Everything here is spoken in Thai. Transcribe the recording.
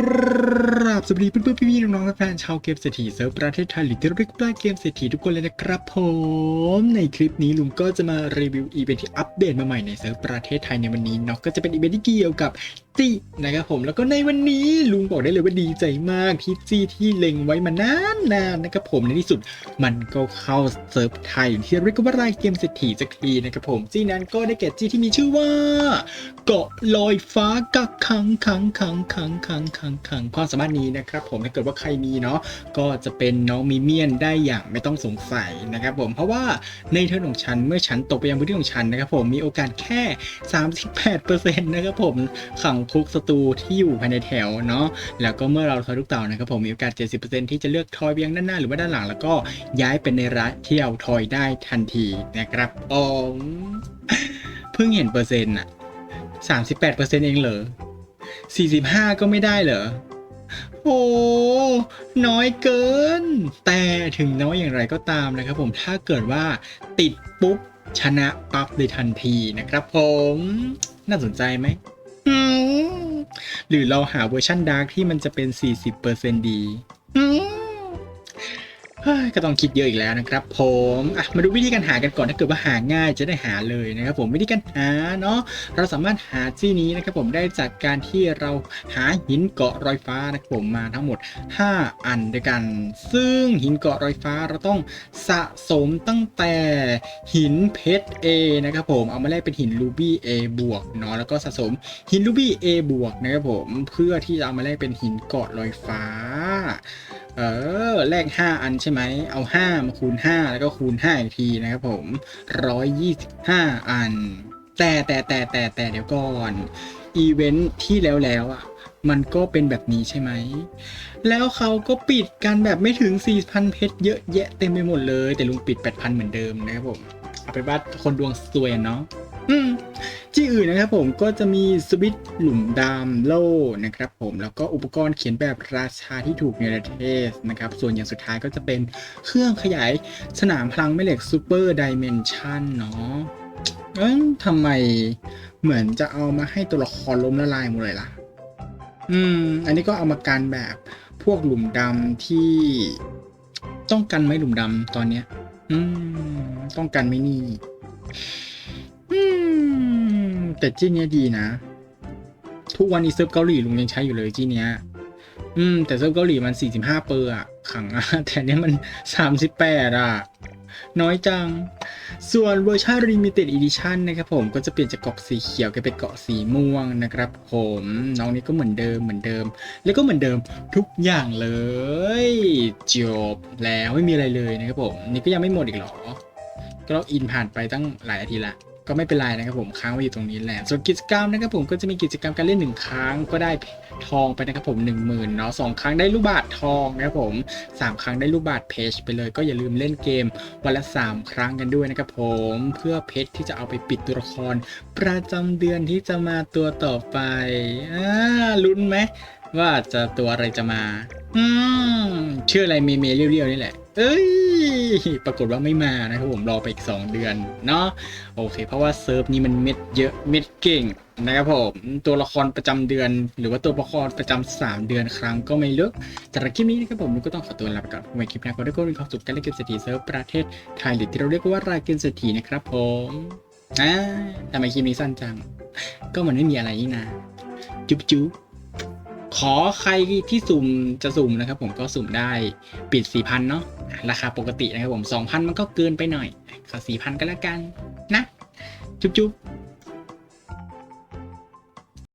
กราบสวัสดีเพื่อนๆพี่ๆน้องๆและแฟนชาวเกมเศรษฐีเซิร์ฟประเทศไทยหรือที่เรียกว่าเกมเศรษฐีทุกคนเลยนะครับผมในคลิปนี้ลุงก็จะมารีวิวอีเวนท์ที่อัปเดตมาใหม่ในเซิร์ฟประเทศไทยในวันนี้เนาะก็จะเป็นอีเวนท์ที่เกี่ยวกับ จี้นะครับผมแล้วก็ในวันนี้ลุงบอกได้เลยว่าดีใจมากที่จี้ที่เล็งไว้มานานๆนะครับผมในที่สุดมันก็เข้าเซิร์ฟไทยที่เรียกว่ารายเกมเศรษฐีสักทีนะครับผมจี้นั้นก็ได้แก่จี้ที่มีชื่อว่า เกาะลอยฟ้ากักขังขังขังขังขังขังขังความสามารถนี้นะครับผมถ้าเกิดว่าใครมีเนาะก็จะเป็นน้องมิเมียนได้อย่างไม่ต้องสงสัยนะครับผมเพราะว่าในเทิร์นของฉันเมื่อฉันตกไปยังพื้นที่ของฉันนะครับผมมีโอกาสแค่ 38%นะครับผมขังคุกศัตรูที่อยู่ภายในแถวเนาะแล้วก็เมื่อเราทอยลูกเต่านะครับผมมีโอกาส 70%ที่จะเลือกทอยไปยังด้านหน้าหรือว่าด้านหลัง แล้วก็ย้ายเป็นในระที่เราทอยได้ทันทีนะครับอ๋อเพิ่งเห็นเปอร์เซ็นต์อะสามสิบแปดเปอร์เซ็นเองเหรอสี่สิบห้าก็ไม่ได้เหรอโอ้น้อยเกิน แต่ถึงน้อยอย่างไรก็ตามนะครับผมถ้าเกิดว่าติดปุ๊บ ชนะปั๊บเลยทันทีนะครับผม น่าสนใจไหม หรือเราหาเวอร์ชันดาร์กที่มันจะเป็น 40%ดี ก็ต้องคิดเยอะอีกแล้วนะครับผมอะมาดูวิธีการหากันก่อนถ้าเกิดว่าหาง่ายจะได้หาเลยนะครับผมวิธีการหาเนาะเราสามารถหาที่นี้นะครับผมได้จากการที่เราหาหินเกาะรอยฟ้านะครับผมมาทั้งหมด 5 อันด้วยกัน ซึ่งหินเกาะรอยฟ้าเราต้องสะสมตั้งแต่หินเพชร A นะครับผมเอามาแลกเป็นหินรูบี้ A บวกเนาะแล้วก็สะสมหินรูบี้ A บวกนะครับผมเพื่อที่จะเอามาแลกเป็นหินเกาะลอยฟ้า เออแลก5 อันใช่ไหม เอา 5 มาคูณ 5 แล้วก็คูณ 5 อีกทีนะครับผม 125 อัน แต่แต่แต่แต่แต่เดี๋ยวก่อน อีเวนท์ที่แล้วแล้วอะ มันก็เป็นแบบนี้ใช่ไหม แล้วเขาก็ปิดกันแบบไม่ถึง 4,000 เพชรเยอะแยะเต็มไปหมดเลย แต่ลุงปิด 8,000 เหมือนเดิมนะครับผม เอาไปนว่าคนดวงสวยเนาะอืม ที่อื่นนะครับผมก็จะมีสวิตหลุมดำโล่นะครับผมแล้วก็อุปกรณ์เขียนแบบราชาที่ถูกในประเทศนะครับ ส่วนอย่างสุดท้ายก็จะเป็นเครื่องขยายสนามพลังแม่เหล็กซูเปอร์ดิเมนชันเนาะเอ้ยทำไมเหมือนจะเอามาให้ตัวละครล้มละลายหมดเลยล่ะ อืม อันนี้ก็เอามากันแบบพวกหลุมดำที่ต้องกันไหมหลุมดำตอนเนี้ย อืม ต้องกันไหมนี่ แต่จี้เนี้ยดีนะ ทุกวันนี้เซิร์ฟเกาหลีลุงยังใช้อยู่เลยจี้เนี้ย อืม แต่เซิร์ฟเกาหลีมัน45เปอร์อะขังอะแต่เนี้ยมัน38อะน้อยจัง ส่วนเวอร์ชัน Limited Edition นะครับผมก็จะเปลี่ยนจากเกาะสีเขียวกลายเป็นเกาะสีม่วงนะครับผม น้องนี้ก็เหมือนเดิมเหมือนเดิม แล้วก็เหมือนเดิมทุกอย่างเลย จบแล้วไม่มีอะไรเลยนะครับผม นี่ก็ยังไม่หมดอีกหรอ ก็เราอินผ่านไปตั้งหลายอาทิตย์ละ ก็ไม่เป็นไรนะครับผมค้างไว้อยู่ตรงนี้แหละส่วนกิจกรรมนะครับผมก็จะมีกิจกรรมการเล่นหนึ่งครั้งก็ได้ทองไปนะครับผมหนึ่งหมื่นเนาะสองครั้งได้ลูกบาททองนะครับผมสามครั้งได้ลูกบาทเพจไปเลยก็อย่าลืมเล่นเกมวันละสามครั้งกันด้วยนะครับผมเพื่อเพชรที่จะเอาไปปิดตัวละคร ประจำเดือนที่จะมาตัวต่อไปอ่าลุ้นไหมว่าจะตัวอะไรจะมา อืมชื่ออะไรเมเมเรียวๆนี่แหละ เอ้ย ปรากฏว่าไม่มานะครับผมรอไปอีก 2 เดือนเนาะโอเค เพราะว่าเซิร์ฟนี้มันเม็ดเยอะเม็ดเก่งนะครับผมตัวละครประจำเดือน หรือว่าตัวละครประจำ3เดือนครั้งก็ไม่เลิกสำหรับคลิปนี้นะครับผมก็ต้องขอตัวลาไปก่อนไว้คลิปหน้าก็ได้ก็มีความสุขการเล่นเกมเศรษฐีเซิร์ฟประเทศไทยหรือที่เราเรียกว่ารายเกมเศรษฐีนะครับผมอ่าทำไมคลิปนี้สั้นจัง ก็มันไม่มีอะไรนี่นะจุ๊บจุ๊บขอใครที่สุ่มจะสุ่มนะครับผมก็สุ่มได้ปิด4,000เนาะ ราคาปกตินะครับผมสองพันมันก็เกินไปหน่อยขอสี่พันก็แล้วกันนะ จุ๊บจุ๊บ